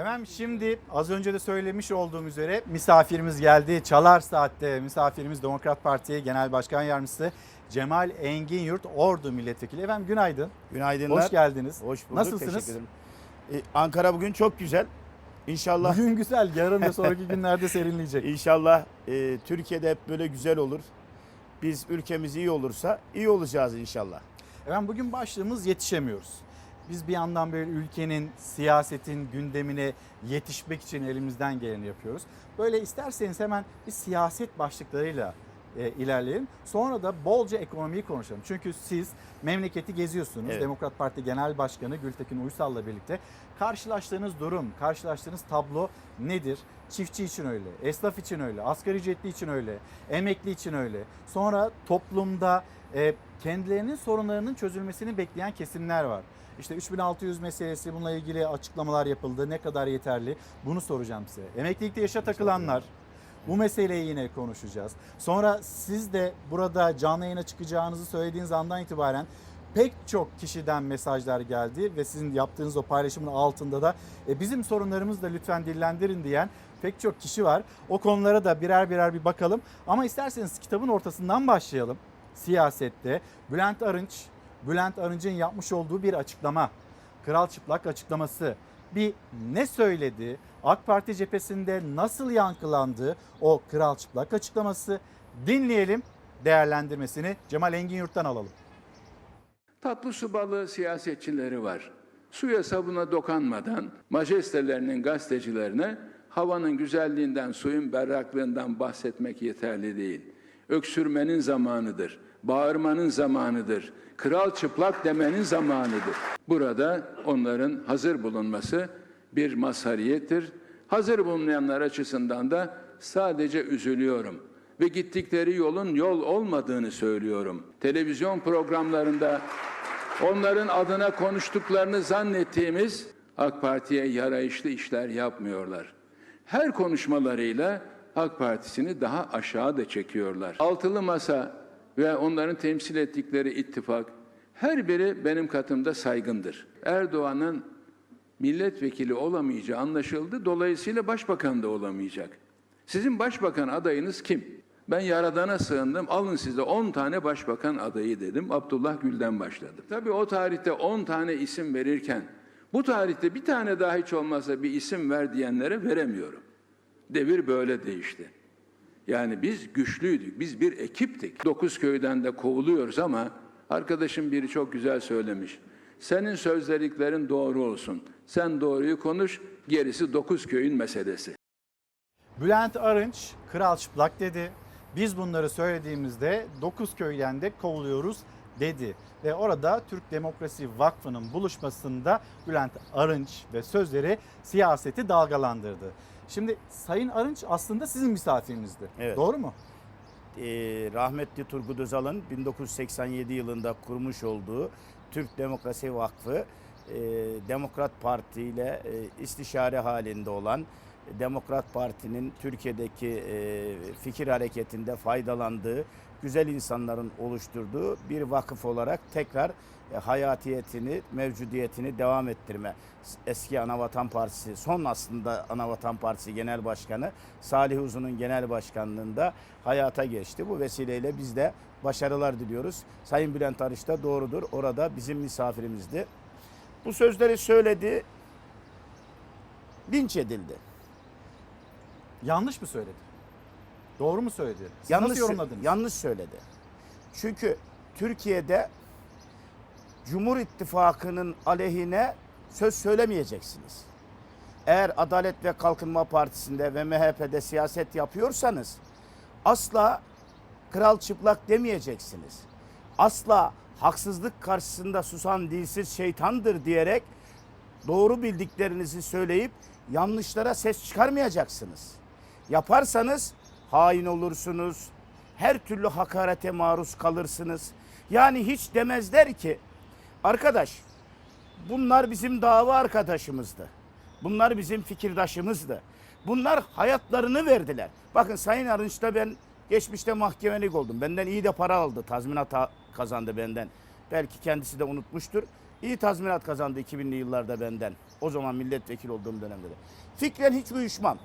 Hemen şimdi az önce de söylemiş olduğum üzere misafirimiz geldi. Çalar Saat'te misafirimiz Demokrat Parti Genel Başkan Yardımcısı Cemal Engin Yurt Ordu Milletvekili. Efendim günaydın. Günaydınlar. Hoş geldiniz. Hoş bulduk. Nasılsınız? Teşekkür ederim. Ee, Ankara bugün çok güzel. İnşallah Bugün güzel, yarın ve sonraki günlerde serinleyecek. İnşallah e, Türkiye'de hep böyle güzel olur. Biz ülkemiz iyi olursa iyi olacağız inşallah. Efendim bugün başlığımız yetişemiyoruz. Biz bir yandan böyle ülkenin, siyasetin gündemine yetişmek için elimizden geleni yapıyoruz. Böyle isterseniz hemen bir siyaset başlıklarıyla e, ilerleyelim. Sonra da bolca ekonomiyi konuşalım. Çünkü siz memleketi geziyorsunuz. Evet. Demokrat Parti Genel Başkanı Gültekin Uysal'la birlikte karşılaştığınız durum, karşılaştığınız tablo nedir? Çiftçi için öyle, esnaf için öyle, asgari ücretli için öyle, emekli için öyle. Sonra toplumda e, kendilerinin sorunlarının çözülmesini bekleyen kesimler var. İşte 3600 meselesi bununla ilgili açıklamalar yapıldı. Ne kadar yeterli? Bunu soracağım size. Emeklilikte yaşa takılanlar. Bu meseleyi yine konuşacağız. Sonra siz de burada canlı yayına çıkacağınızı söylediğiniz andan itibaren pek çok kişiden mesajlar geldi ve sizin yaptığınız o paylaşımın altında da e, bizim sorunlarımızı da lütfen dillendirin diyen pek çok kişi var. O konulara da birer birer bir bakalım. Ama isterseniz kitabın ortasından başlayalım. Siyasette Bülent Arınç, Bülent Arınç'ın yapmış olduğu bir açıklama. Kral Çıplak açıklaması. Bir ne söyledi? AK Parti cephesinde nasıl yankılandı o Kral Çıplak açıklaması? Dinleyelim değerlendirmesini Cemal Engin Yurt'tan alalım. Tatlı su balığı siyasetçileri var. Suya sabuna dokanmadan majestelerinin gazetecilerine havanın güzelliğinden, suyun berraklığından bahsetmek yeterli değil. Öksürmenin zamanıdır, bağırmanın zamanıdır, kral çıplak demenin zamanıdır. Burada onların hazır bulunması bir mazhariyettir. Hazır bulunmayanlar açısından da sadece üzülüyorum ve gittikleri yolun yol olmadığını söylüyorum. Televizyon programlarında onların adına konuştuklarını zannettiğimiz AK Parti'ye yarayışlı işler yapmıyorlar. Her konuşmalarıyla AK Parti'sini daha aşağıda çekiyorlar. Altılı Masa ve onların temsil ettikleri ittifak her biri benim katımda saygındır. Erdoğan'ın milletvekili olamayacağı anlaşıldı. Dolayısıyla başbakan da olamayacak. Sizin başbakan adayınız kim? Ben Yaradan'a sığındım. Alın size 10 tane başbakan adayı dedim. Abdullah Gül'den başladım. Tabii o tarihte 10 tane isim verirken bu tarihte bir tane daha hiç olmazsa bir isim ver diyenlere veremiyorum. Devir böyle değişti. Yani biz güçlüydük, biz bir ekiptik. Dokuz köyden de kovuluyoruz ama arkadaşım biri çok güzel söylemiş. Senin sözleriklerin doğru olsun. Sen doğruyu konuş, gerisi dokuz köyün meselesi. Bülent Arınç kral çıplak dedi. Biz bunları söylediğimizde 9 köyden de kovuluyoruz dedi. Ve orada Türk Demokrasi Vakfı'nın buluşmasında Bülent Arınç ve sözleri siyaseti dalgalandırdı. Şimdi Sayın Arınç aslında sizin misafirinizdi. Evet. Doğru mu? Ee, rahmetli Turgut Özal'ın 1987 yılında kurmuş olduğu Türk Demokrasi Vakfı e, Demokrat Parti ile e, istişare halinde olan Demokrat Parti'nin Türkiye'deki e, fikir hareketinde faydalandığı güzel insanların oluşturduğu bir vakıf olarak tekrar e, hayatiyetini, mevcudiyetini devam ettirme. Eski Anavatan Partisi, son aslında Anavatan Partisi Genel Başkanı Salih Uzun'un genel başkanlığında hayata geçti. Bu vesileyle biz de başarılar diliyoruz. Sayın Bülent Arıç da doğrudur. Orada bizim misafirimizdi. Bu sözleri söyledi, linç edildi. Yanlış mı söyledi? Doğru mu söyledi? Siz yanlış nasıl yorumladınız? Yanlış söyledi. Çünkü Türkiye'de Cumhur İttifakı'nın aleyhine söz söylemeyeceksiniz. Eğer Adalet ve Kalkınma Partisi'nde ve MHP'de siyaset yapıyorsanız asla kral çıplak demeyeceksiniz. Asla haksızlık karşısında susan dilsiz şeytandır diyerek doğru bildiklerinizi söyleyip yanlışlara ses çıkarmayacaksınız. Yaparsanız hain olursunuz. Her türlü hakarete maruz kalırsınız. Yani hiç demezler ki arkadaş bunlar bizim dava arkadaşımızdı. Bunlar bizim fikirdaşımızdı. Bunlar hayatlarını verdiler. Bakın Sayın Arınç'ta ben geçmişte mahkemelik oldum. Benden iyi de para aldı. Tazminat kazandı benden. Belki kendisi de unutmuştur. İyi tazminat kazandı 2000'li yıllarda benden. O zaman milletvekili olduğum dönemde de. Fikren hiç uyuşmam.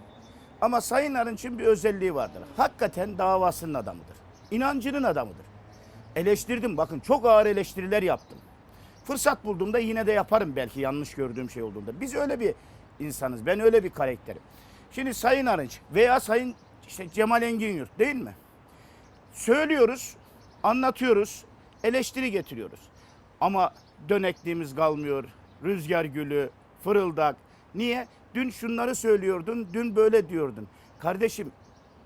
Ama Sayın Arınç'ın bir özelliği vardır. Hakikaten davasının adamıdır. İnancının adamıdır. Eleştirdim bakın çok ağır eleştiriler yaptım. Fırsat bulduğumda yine de yaparım belki yanlış gördüğüm şey olduğunda. Biz öyle bir insanız. Ben öyle bir karakterim. Şimdi Sayın Arınç veya Sayın işte Cemal Engin Yurt değil mi? Söylüyoruz, anlatıyoruz, eleştiri getiriyoruz. Ama dönekliğimiz kalmıyor. Rüzgar gülü, fırıldak. Niye? Dün şunları söylüyordun, dün böyle diyordun. Kardeşim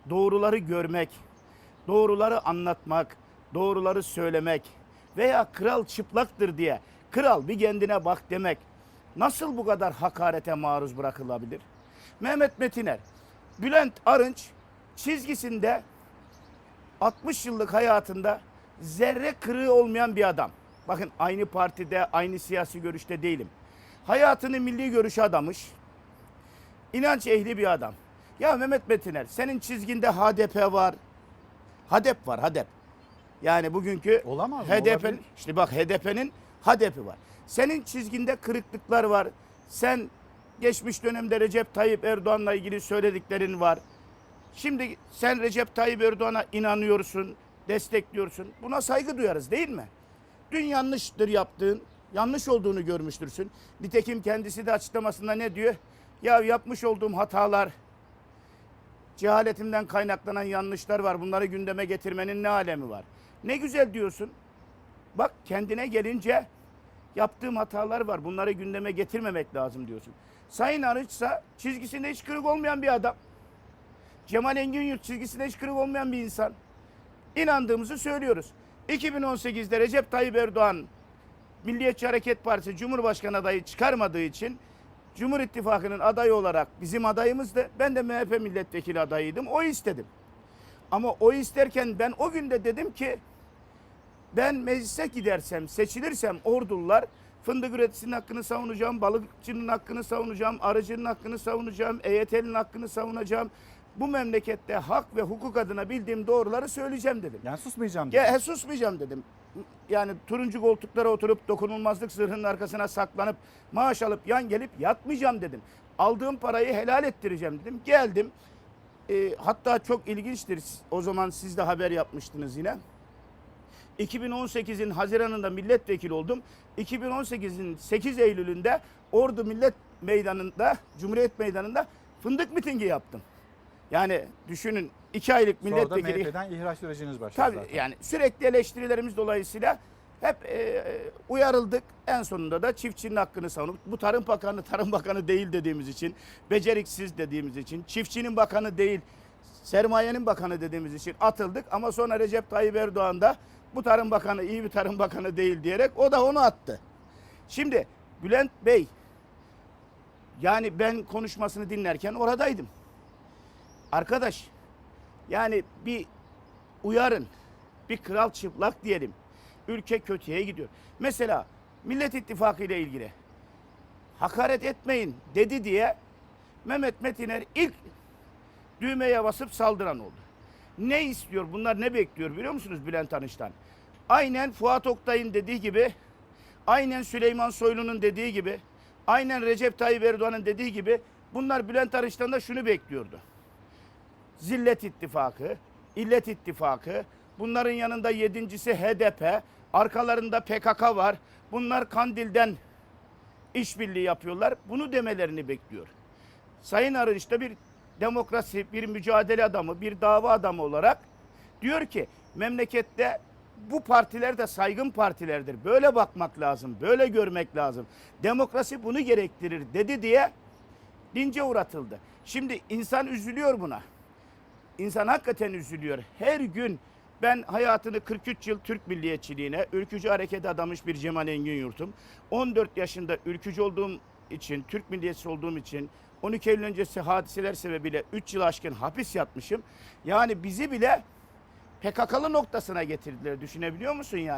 doğruları görmek, doğruları anlatmak, doğruları söylemek veya kral çıplaktır diye kral bir kendine bak demek nasıl bu kadar hakarete maruz bırakılabilir? Mehmet Metiner, Bülent Arınç çizgisinde 60 yıllık hayatında zerre kırığı olmayan bir adam. Bakın aynı partide, aynı siyasi görüşte değilim. Hayatını milli görüşe adamış. İnanç ehli bir adam. Ya Mehmet Metiner senin çizginde HDP var. HDP var HDP. Yani bugünkü Olamaz mı? Olabilir. işte bak HDP'nin HDP'i var. Senin çizginde kırıklıklar var. Sen geçmiş dönemde Recep Tayyip Erdoğan'la ilgili söylediklerin var. Şimdi sen Recep Tayyip Erdoğan'a inanıyorsun, destekliyorsun. Buna saygı duyarız değil mi? Dün yanlıştır yaptığın, yanlış olduğunu görmüştürsün. Nitekim kendisi de açıklamasında ne diyor? Ya yapmış olduğum hatalar, cehaletimden kaynaklanan yanlışlar var. Bunları gündeme getirmenin ne alemi var? Ne güzel diyorsun. Bak kendine gelince yaptığım hatalar var. Bunları gündeme getirmemek lazım diyorsun. Sayın Arıçsa çizgisinde hiç kırık olmayan bir adam. Cemal Engin Yurt çizgisinde hiç kırık olmayan bir insan. İnandığımızı söylüyoruz. 2018'de Recep Tayyip Erdoğan Milliyetçi Hareket Partisi Cumhurbaşkanı adayı çıkarmadığı için Cumhur İttifakı'nın adayı olarak bizim adayımızdı. Ben de MHP milletvekili adayıydım. O istedim. Ama o isterken ben o günde dedim ki ben meclise gidersem, seçilirsem ordular fındık üreticisinin hakkını savunacağım, balıkçının hakkını savunacağım, arıcının hakkını savunacağım, EYT'nin hakkını savunacağım. Bu memlekette hak ve hukuk adına bildiğim doğruları söyleyeceğim dedim. Yani susmayacağım. Ya dedi. he, susmayacağım dedim. Yani turuncu koltuklara oturup dokunulmazlık zırhının arkasına saklanıp maaş alıp yan gelip yatmayacağım dedim. Aldığım parayı helal ettireceğim dedim. Geldim. Ee, hatta çok ilginçtir. O zaman siz de haber yapmıştınız yine. 2018'in Haziran'ında milletvekili oldum. 2018'in 8 Eylül'ünde Ordu Millet Meydanı'nda, Cumhuriyet Meydanı'nda fındık mitingi yaptım. Yani düşünün 2 aylık Sonra da milletvekili. MHP'den ihraç süreciniz başladı Tabii zaten. yani sürekli eleştirilerimiz dolayısıyla hep e, uyarıldık. En sonunda da çiftçinin hakkını savunup bu Tarım Bakanı Tarım Bakanı değil dediğimiz için, beceriksiz dediğimiz için, çiftçinin bakanı değil, sermayenin bakanı dediğimiz için atıldık. Ama sonra Recep Tayyip Erdoğan da bu Tarım Bakanı iyi bir Tarım Bakanı değil diyerek o da onu attı. Şimdi Bülent Bey yani ben konuşmasını dinlerken oradaydım. Arkadaş yani bir uyarın. Bir kral çıplak diyelim. Ülke kötüye gidiyor. Mesela Millet İttifakı ile ilgili hakaret etmeyin dedi diye Mehmet Metiner ilk düğmeye basıp saldıran oldu. Ne istiyor? Bunlar ne bekliyor biliyor musunuz Bülent Arınç'tan? Aynen Fuat Oktay'ın dediği gibi, aynen Süleyman Soylu'nun dediği gibi, aynen Recep Tayyip Erdoğan'ın dediği gibi bunlar Bülent Arınç'tan da şunu bekliyordu. Zillet İttifakı, İllet İttifakı, bunların yanında yedincisi HDP, arkalarında PKK var. Bunlar Kandil'den işbirliği yapıyorlar. Bunu demelerini bekliyor. Sayın Arınç da bir demokrasi, bir mücadele adamı, bir dava adamı olarak diyor ki memlekette bu partiler de saygın partilerdir. Böyle bakmak lazım, böyle görmek lazım. Demokrasi bunu gerektirir dedi diye lince uğratıldı. Şimdi insan üzülüyor buna. İnsan hakikaten üzülüyor. Her gün ben hayatını 43 yıl Türk milliyetçiliğine, ülkücü harekete adamış bir Cemal Engin Yurt'um. 14 yaşında ülkücü olduğum için, Türk milliyetçisi olduğum için 12 Eylül öncesi hadiseler sebebiyle 3 yıl aşkın hapis yatmışım. Yani bizi bile PKK'lı noktasına getirdiler. Düşünebiliyor musun yani?